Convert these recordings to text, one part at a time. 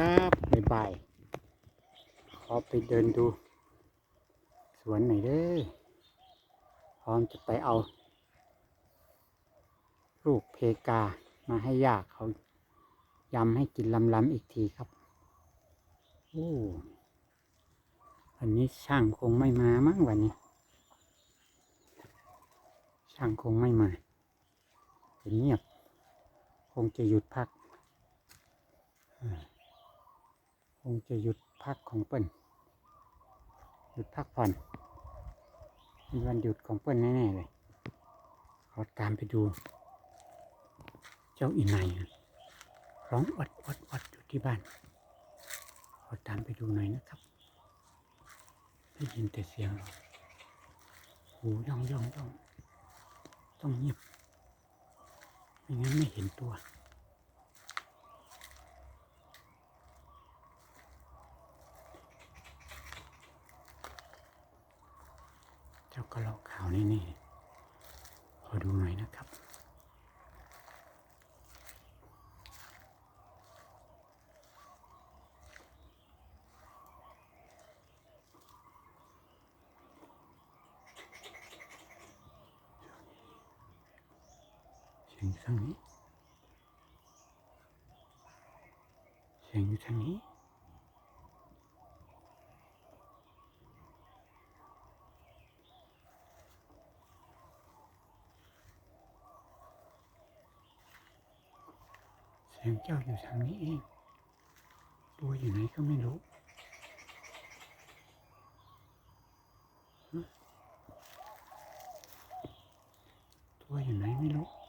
ครับบ๊ายบายขอไปเดินดู สวนหน่อยเด้อพร้อมจะไปเอา ลูกเพกามาให้ยากเขายำให้กินลำๆอีกทีครับโอ้วันนี้ช่างคงไม่มามั้งวันนี้ ช่างคงไม่มาเงียบ คงจะหยุดพักอ่า คงจะหยุดพักของเปิ้นหยุดพักผ่อนเป็นวันหยุดของเปิ้นแน่ๆเลยขอตามไปดู เจ้าอีไนร้องอดอดอดอยู่ที่บ้านขอตามไปดูหน่อยนะครับได้ยินแต่เสียงหรอกหูย่องย่องย่องต้องเงียบไม่งั้นไม่เห็นตัว เจ้ากระรอกขาวนี่นี่ขอดูหน่อยนะครับ เสียงอยู่ทางนี้เสียงอยู่ทางนี้เสีย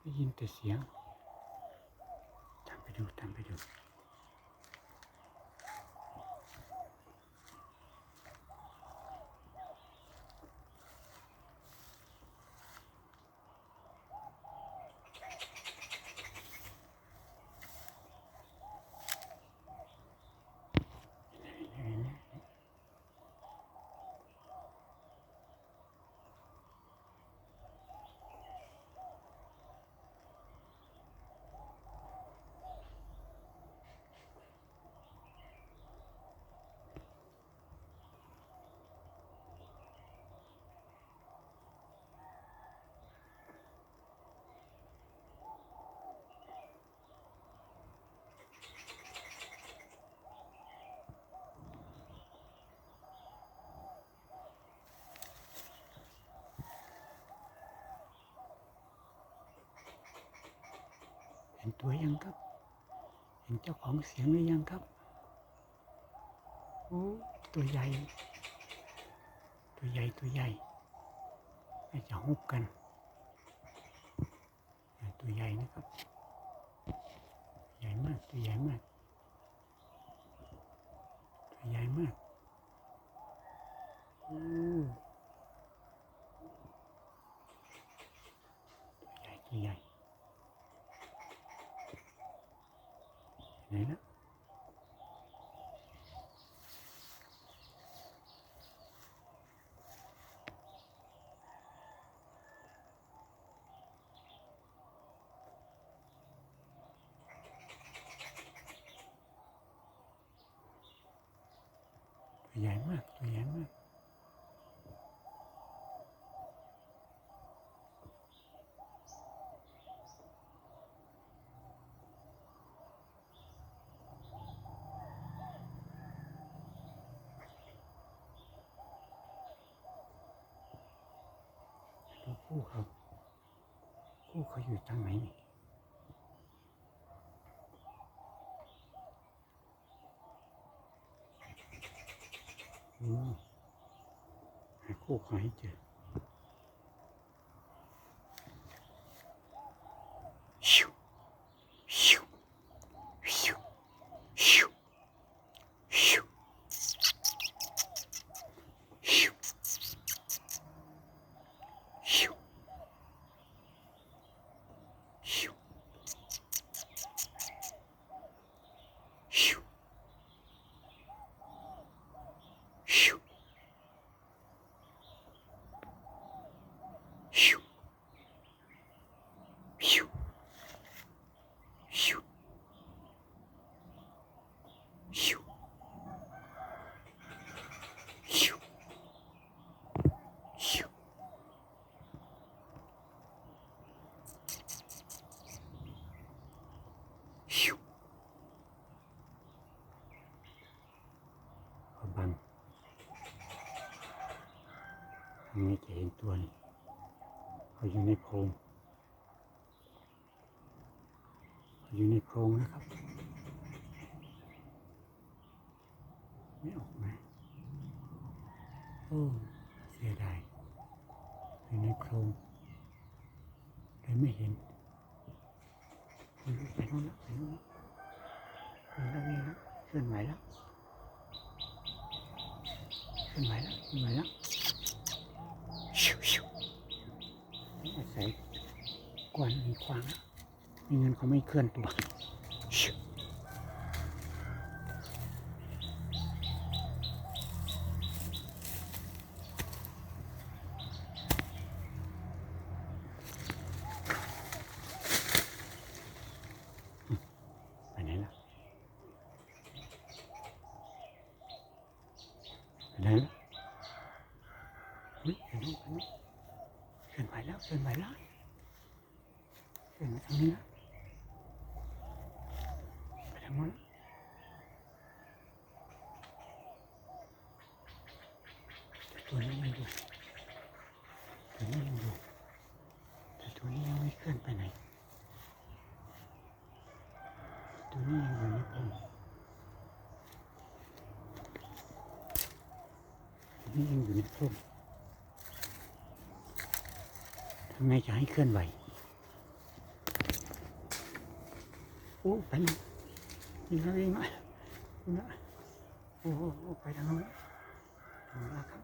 ไหนก็ไม่รู้ฮะตัวอยู่ไหนไม่รู้ได้ยินแต่เสียงตามไปดูตามไปดู นตัวยังครับ เห็นเจ้าของเสียงหรือยังครับโอ้ตัวใหญ่ ตัวใหญ่ตัวใหญ่น่าจะฮุบกันตัวใหญ่นะครับ ใหญ่มากตัวใหญ่มากตัวใหญ่มากโอ้ตัวใหญ่ ตัวใหญ่ ไหนนะ ตัวใหญ่มาก ตัวใหญ่มาก ดูคู่เขาคู่เขาอยู่ทางไหนนี่อืม หาคู่ขอให้เจอชิวชิวชิวชิวชิวชิวชิว Shoo. Shoo. Shoo. ชิวเขา บังทางนี้จะเห็นตัวนี่เขาอยู่ในโพรงเขาอยู่ในโพรงนะครับ ไม่ออกมาโอ้เสียดายอยู่ในโพรงเลยไม่เห็น ไปโน่นแล้วไปโน่นแล้ววิ่งแล้ววิ่งแล้วเคลื่อนไหวแล้วเคลื่อนไหวแล้วเคลื่อนไหวแล้วชิวชิวอาศัยกวนมีควางแล้วไม่งั้นเขาไม่เคลื่อนตัวชิว ไปไหนล่ะไปไหนล่ะเฮ้ยไปนู่นไปนู่น เกินไปแล้วเกินไปแล้วเกินมาทางนี้แล้วไปทางโน้นแล้วต่ตัวนี้ยังอยู่ตัวนี้ยังอยู่แต่ตัวนี้ยังไม่เคลื่อนไปไหนตัวนี้ยังอยู่ในพงตัวนี้ยังอยู่ในพงทำ ไงจะให้เคลื่อนไหวโอ้ไปแล้วยิงแล้วยิงแล้วยิงแล้วโอ้โหโอ้ไปทางโน้นทางโน้นแล้วครับ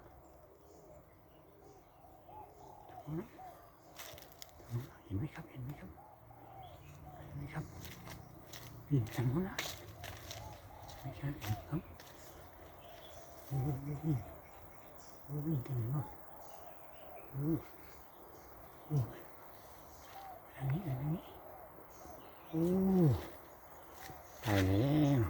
ทางโน้นแล้วทางโน้นแล้วเห็นไหมครับ เห็นไหมครับ เห็นไหมครับวิ่งทางโน้นละไม่ใช่ครับโอ้โหวิ่งโอ้วิ่งกันเนาะ อันนี้อันนี้โอ้ตายแล้ว